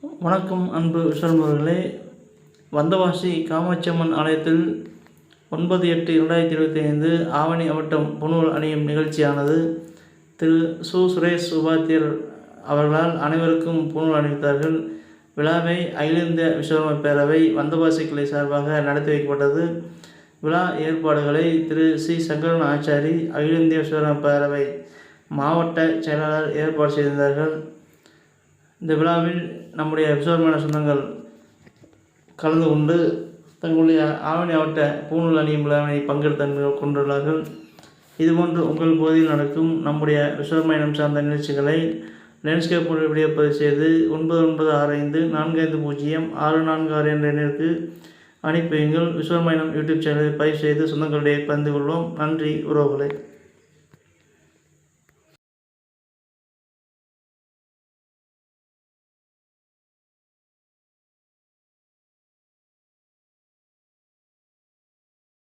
வணக்கம் அன்பு விஸ்வரம்பர்களே வந்தவாசி காமாட்சியம்மன் ஆலயத்தில் ஒன்பது எட்டு இரண்டாயிரத்தி இருபத்தி ஐந்து ஆவணி அவட்டம் புனூல் அணியும் நிகழ்ச்சியானது. திரு சு. சுரேஷ் உபாத்தியர் அவர்களால் அனைவருக்கும் புனூல் அணிவித்தார்கள். விழாவை அகில இந்திய விஸ்வகர்ம பேரவை வந்தவாசி கிளை சார்பாக நடத்தி வைக்கப்பட்டது. விழா ஏற்பாடுகளை திரு சி. சங்கரன் ஆச்சாரி அகில இந்திய விஸ்வகர்ம பேரவை மாவட்ட செயலாளர் ஏற்பாடு செய்திருந்தார்கள். இந்த விழாவில் நம்முடைய விசுவமான சொந்தங்கள் கலந்து கொண்டு தங்களுடைய ஆவணி ஆவட்ட பூணூல் அணியும் விழாவினை பங்கெடுத்து கொண்டுள்ளார்கள். இதுபோன்று உங்கள் பகுதியில் நடக்கும் நம்முடைய விஸ்வகர்ம சார்ந்த நிகழ்ச்சிகளை லேண்ட்ஸ்கேப் முறையில் பதிவு செய்து ஒன்பது ஒன்பது ஆறு ஐந்து நான்கு ஐந்து பூஜ்ஜியம் ஆறு நான்கு ஆறு என்ற எண்ணிற்கு அனுப்பி வையுங்கள். யூடியூப் சேனலை பதிவு செய்து சொந்தங்களுடைய பகிர்ந்து கொள்வோம். நன்றி உறவுகளை.